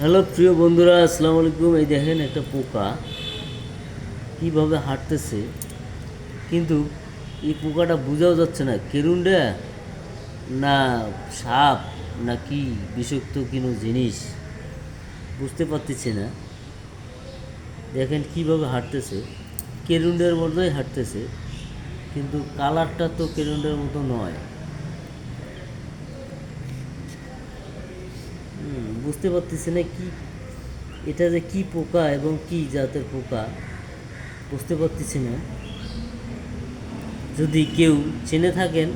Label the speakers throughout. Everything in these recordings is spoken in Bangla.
Speaker 1: হ্যালো, প্রিয় বন্ধুরা, আসসালামু আলাইকুম। এই দেখেন একটা পোকা কীভাবে হাঁটতেছে। কিন্তু এই পোকাটা বোঝাও যাচ্ছে না। কেরুন্ডা না, সাপ না কি বিষাক্ত কোনো জিনিস? বুঝতে পারতেছি না। দেখেন কীভাবে হাঁটতেছে। কেরুন্ডের মতোই হাঁটতেছে। কিন্তু কালারটা তো কেরুন্ডের মতো নয়। বুঝতে পারতেছি না কি, এটা যে কি পোকা এবং কি জাতের পোকা, বুঝতে পারতেছি না। যদি কেউ চেনে থাকেন,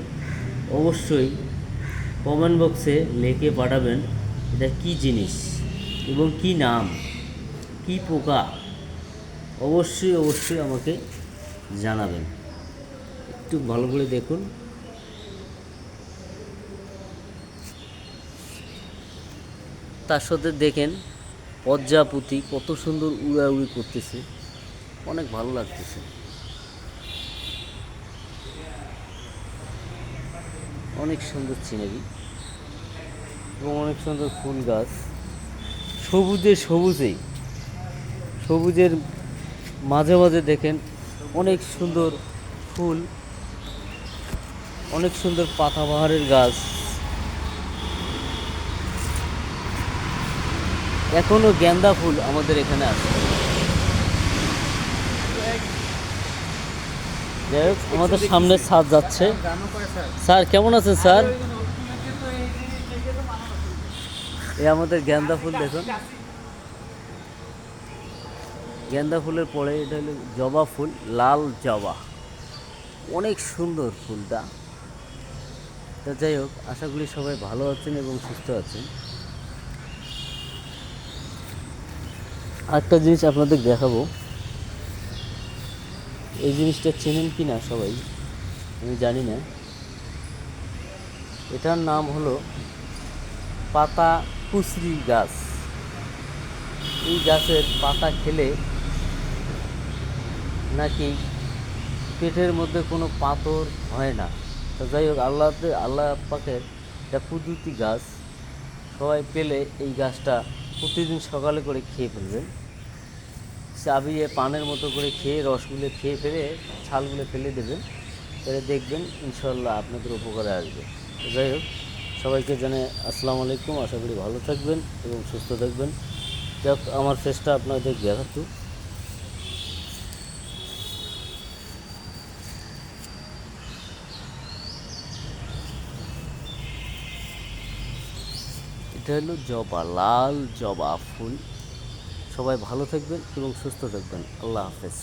Speaker 1: অবশ্যই কমেন্ট বক্সে লিখে পাঠাবেন এটা কি জিনিস এবং কি নাম, কি পোকা। অবশ্যই অবশ্যই আমাকে জানাবেন। একটু ভালো করে দেখুন। তার সাথে দেখেন পদ্মাপুতি কত সুন্দর উড়াউড়ি করতেছে। অনেক ভালো লাগতেছে। অনেক সুন্দর সিনারি এবং অনেক সুন্দর ফুল গাছ। সবুজে সবুজেই, সবুজের মাঝে মাঝে দেখেন অনেক সুন্দর ফুল, অনেক সুন্দর পাতাবাহারের গাছ। এখনও গেন্দা ফুল আমাদের এখানে আছে। যাই হোক, আমাদের সামনে ছাদ যাচ্ছে। স্যার, কেমন আছেন, স্যার? এই আমাদের গেন্দা ফুল দেখুন। গেন্দা ফুলের পরে এটা হলো জবা ফুল, লাল জবা। অনেক সুন্দর ফুলটা। তা যাই হোক, আশা করি সবাই ভালো আছেন এবং সুস্থ আছেন। আরেকটা জিনিস আপনাদের দেখাবো। এই জিনিসটা চেনেন কি না সবাই? আমি জানি না। এটার নাম হলো পাতা কুচরি গাছ। এই গাছের পাতা খেলে নাকি পেটের মধ্যে কোনো পাথর হয় না? তো যাই হোক আল্লাহ আল্লাহ পাকের একটা কুদরতি গাছ। সবাই পেলে এই গাছটা প্রতিদিন সকালে করে খেয়ে ফেলবেন। চাবিয়ে পানের মতো করে খেয়ে, রসগুলো খেয়ে ফেলে ছালগুলো ফেলে দেবেন। তাহলে দেখবেন ইনশাল্লাহ আপনাদের উপকারে আসবে। যাই হোক, সবাইকে জানে আসসালামু আলাইকুম। আশা করি ভালো থাকবেন এবং সুস্থ থাকবেন। যাক, আমার ফেসটা আপনাদের দেখাতো। এটা হলো জবা, লাল জবা ফুল। সবাই ভালো থাকবেন এবং সুস্থ থাকবেন। আল্লাহ হাফেজ।